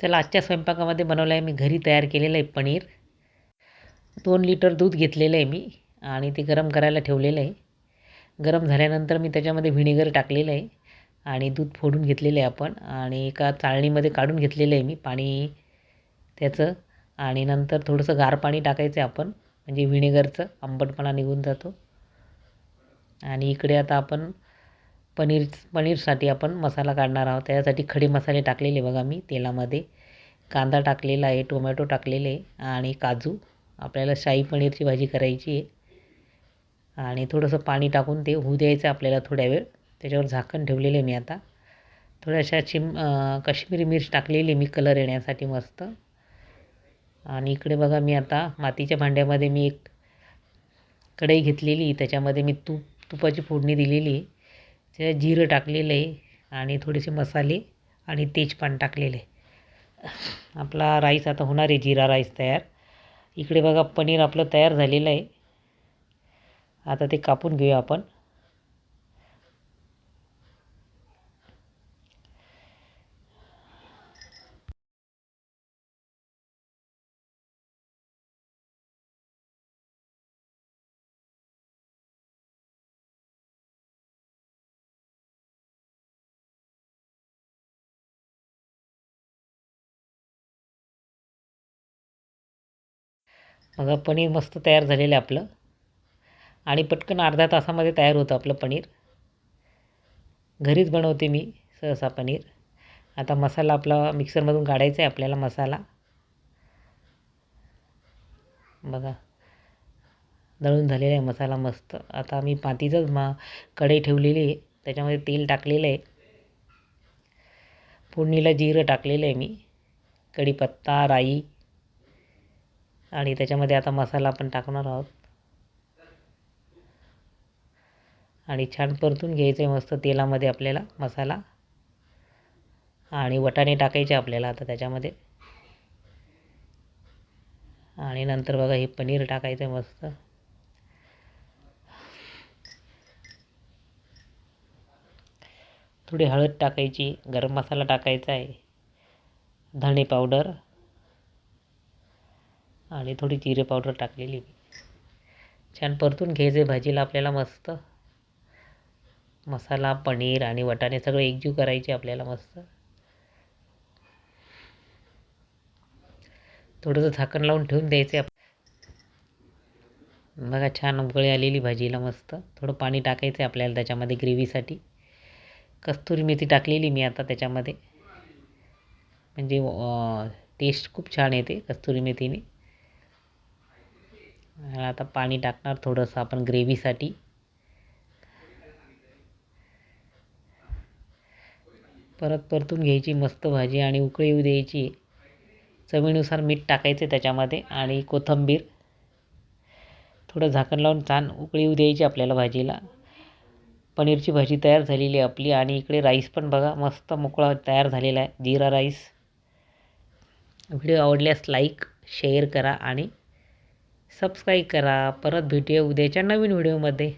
चला आजच्या स्वयंपाकामध्ये बनवलं आहे मी घरी तयार केलेलं आहे पनीर. दोन लिटर दूध घेतलेलं आहे मी आणि ते गरम करायला ठेवलेलं आहे. गरम झाल्यानंतर मी त्याच्यामध्ये व्हिनेगर टाकलेलं आहे आणि दूध फोडून घेतलेलं आहे आपण आणि एका चाळणीमध्ये काढून घेतलेलं आहे मी पाणी त्याचं आणि नंतर थोडंसं गार पाणी टाकायचं आहे आपण म्हणजे व्हिनेगरचं आंबटपणा निघून जातो. आणि इकडे आता आपण पनीर पनीरसाठी आपण मसाला काढणार आहोत. त्यासाठी खडे मसाले टाकलेले बघा मी तेलामध्ये. कांदा टाकलेला आहे टोमॅटो टाकलेले आणि काजू. आपल्याला शाही पनीरची भाजी करायची आहे. आणि थोडंसं पाणी टाकून ते होऊ द्यायचं आपल्याला थोड्या वेळ. त्याच्यावर झाकण ठेवलेलं आहे मी आता. थोड्याशा चिम काश्मीरी मिर्च टाकलेली मी कलर येण्यासाठी मस्त. आणि इकडे बघा मी आता मातीच्या भांड्यामध्ये मी एक कढई घेतलेली. त्याच्यामध्ये मी तूप तुपाची फोडणी दिलेली त्याच्यात जिरं टाकलेलं आहे आणि थोडेसे मसाले आणि तेजपान टाकलेले आपला राईस आता होणार आहे जिरा राईस तयार. इकडे बघा पनीर आपलं तयार झालेलं आहे. आता ते कापून घेऊया आपण. बघा पनीर मस्त तयार झालेलं आहे आपलं. आणि पटकन अर्धा तासामध्ये तयार होतं आपलं पनीर. घरीच बनवते मी सहसा पनीर. आता मसाला आपला मिक्सरमधून काढायचा आहे आपल्याला मसाला. बघा. दळून झालेला आहे मसाला मस्त. आता मी पातीचंच मा कढई ठेवलेली आहे. त्याच्यामध्ये तेल टाकलेलं आहे. फोडणीला जिरं टाकलेलं आहे मी. कढीपत्ता राई आणि त्याच्यामध्ये आता मसाला आपण टाकणार आहोत. आणि छान परतून घ्यायचं आहे मस्त तेलामध्ये आपल्याला मसाला. आणि वटाणे टाकायचे आपल्याला आता त्याच्यामध्ये. आणि नंतर बघा हे पनीर टाकायचं आहे मस्त. थोडी हळद टाकायची गरम मसाला टाकायचा आहे धणे पावडर. आणि थोडी जिरे पावडर टाकलेली. छान परतून घ्यायचे भाजीला आपल्याला मस्त. मसाला पनीर आणि वटाणे सगळे एकजीव करायचे आपल्याला मस्त. थोडंसं झाकण लावून ठेवून द्यायचे बघा छान उकळी आलेली भाजीला मस्त. थोडं पाणी टाकायचं आहे आपल्याला त्याच्यामध्ये ग्रेव्हीसाठी. कस्तुरी मेथी टाकलेली मी आता त्याच्यामध्ये. म्हणजे टेस्ट खूप छान येते कस्तुरी मेथीने. आता पाणी टाकणार थोडंसं आपण ग्रेव्हीसाठी. परत परतून घ्यायची मस्त भाजी आणि उकळी येऊ द्यायची. चवीनुसार मीठ टाकायचे त्याच्यामध्ये आणि कोथिंबीर. थोडं झाकण लावून छान उकळी येऊ द्यायची आपल्याला भाजीला. पनीरची भाजी तयार झालेली आहे आपली आणि इकडे राईस पण बघा मस्त मोकळा तयार झालेला आहे. जिरा राईस. व्हिडिओ आवडल्यास लाईक शेअर करा आणि सबस्क्राईब करा. परत भेटूया उद्याच्या नवीन व्हिडिओमध्ये.